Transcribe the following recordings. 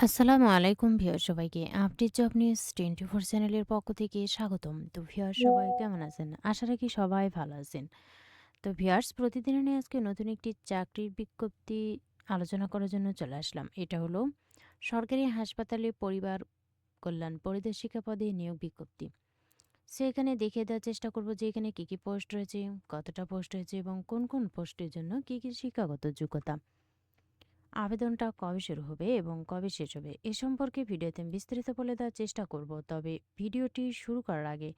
আসসালামু আলাইকুম ভিউয়ার সবাইকে। Update job news twenty four চ্যানেলের পক্ষ থেকে স্বাগতম। তো ভিউয়ার সবাই কেমন আছেন? আশা রাখি সবাই ভালো আছেন। তো ভিউয়ার্স, প্রতিদিনের নিয়ে আজকে নতুন একটি চাকরির বিজ্ঞপ্তি আলোচনা করার জন্য চলে আসলাম। এটা হলো, সরকারি হাসপাতালে পরিবার কল্যাণ পরিদর্শিকা পদে নিয়োগ বিজ্ঞপ্তি। সো এখানে দেখিয়ে দেওয়ার চেষ্টা করব যে এখানে কী কী পোস্ট রয়েছে, কতটা পোস্ট রয়েছে এবং কোন কোন পোস্টের জন্য কী কী শিক্ষাগত যোগ্যতা। আবেদনটা কবে শুরু হবে এবং কবে শেষ হবে, এ সম্পর্কে ভিডিওতে বিস্তারিত বলে দেওয়ার চেষ্টা করব। তবে ভিডিওটি শুরু করার আগে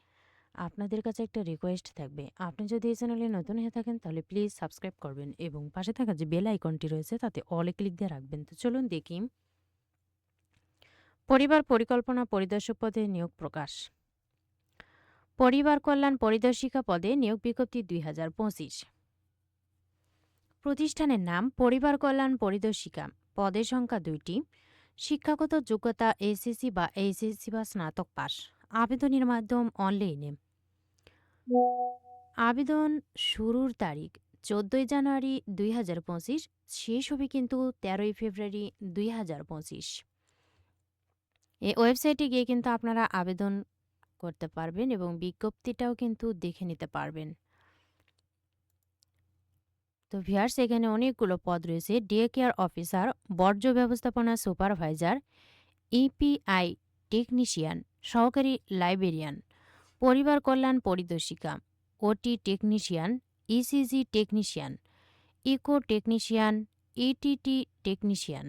আপনাদের কাছে একটা রিকোয়েস্ট থাকবে। আপনি যদি এই চ্যানেলে নতুন হয়ে থাকেন, তাহলে প্লিজ সাবস্ক্রাইব করবেন এবং পাশে থাকা যে বেল আইকনটি রয়েছে, তাতে অলে ক্লিক দিয়ে রাখবেন। তো চলুন দেখি। পরিবার পরিকল্পনা পরিদর্শক পদে নিয়োগ প্রকাশ। পরিবার কল্যাণ পরিদর্শিকা পদে নিয়োগ বিজ্ঞপ্তি দুই হাজার পঁচিশ। প্রতিষ্ঠানের নাম পরিবার কল্যাণ পরিদর্শিকা। পদের সংখ্যা দুইটি। শিক্ষাগত যোগ্যতা এসএসসি বা এইচএসসি বা স্নাতক পাস। আবেদনের মাধ্যম অনলাইনে। আবেদন শুরুর তারিখ চোদ্দোই জানুয়ারি দুই হাজার পঁচিশ। শেষ হবে কিন্তু তেরোই ফেব্রুয়ারি দুই হাজার পঁচিশ। এই ওয়েবসাইটে গিয়ে কিন্তু আপনারা আবেদন করতে পারবেন এবং বিজ্ঞপ্তিটাও কিন্তু দেখে নিতে পারবেন। তো ভিয়ার্স, এখানে অনেকগুলো পদ রয়েছে। ডে কেয়ার অফিসার বর্জ্য ব্যবস্থাপনা সুপারভাইজার ইপিআই টেকনিশিয়ান সহকারী লাইব্রেরিয়ান পরিবার কল্যাণ পরিদর্শিকা OT technician ECG technician echo technician ETT technician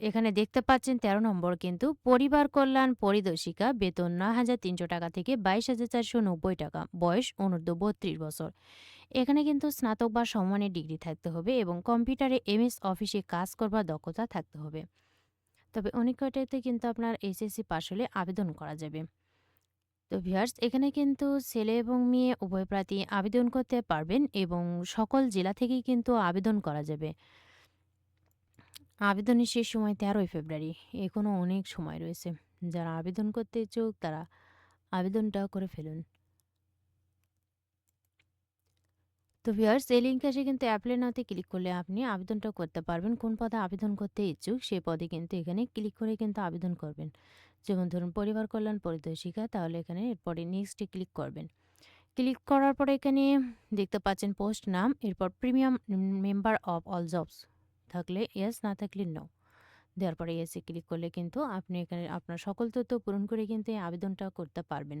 এখানে দেখতে পাচ্ছেন তেরো নম্বর কিন্তু পরিবার কল্যাণ পরিদর্শিকা, বেতন নয় হাজার তিনশো টাকা থেকে বাইশ হাজার চারশো নব্বই টাকা, বয়স অনূর্ধ্ব বত্রিশ বছর। এখানে কিন্তু স্নাতক বা সম্মানের ডিগ্রি থাকতে হবে এবং কম্পিউটারে এমএস অফিসে কাজ করবার দক্ষতা থাকতে হবে। তবে অনেক কয়টাতে কিন্তু আপনার এসএসসি পাশ হলে আবেদন করা যাবে। তো ভিয়ার্স এখানে কিন্তু ছেলে এবং মেয়ে উভয় প্রার্থী আবেদন করতে পারবেন এবং সকল জেলা থেকেই কিন্তু আবেদন করা যাবে। আবেদনের শেষ সময় তেরোই ফেব্রুয়ারি এখনও অনেক সময় রয়েছে। যারা আবেদন করতে ইচ্ছুক তারা আবেদনটা করে ফেলুন। তো ভিউয়ার্স, এই লিঙ্কে এসে কিন্তু অ্যাপ্লাই নাওতে ক্লিক করলে আপনি আবেদনটা করতে পারবেন। কোন পদে আবেদন করতে ইচ্ছুক, সেই পদে কিন্তু এখানে ক্লিক করে কিন্তু আবেদন করবেন। যেমন ধরুন, পরিবার কল্যাণ পরিদর্শিকা, তাহলে এখানে এরপরে নেক্সটে ক্লিক করবেন। ক্লিক করার পরে এখানে দেখতে পাচ্ছেন পোস্ট নাম, এরপর premium member of all jobs থাকলে ইয়েস না থাকলে নো দেওয়ার পরে ইয়েসে ক্লিক করলে কিন্তু আপনি এখানে আপনার সকল তথ্য পূরণ করে কিন্তু আবেদনটা করতে পারবেন।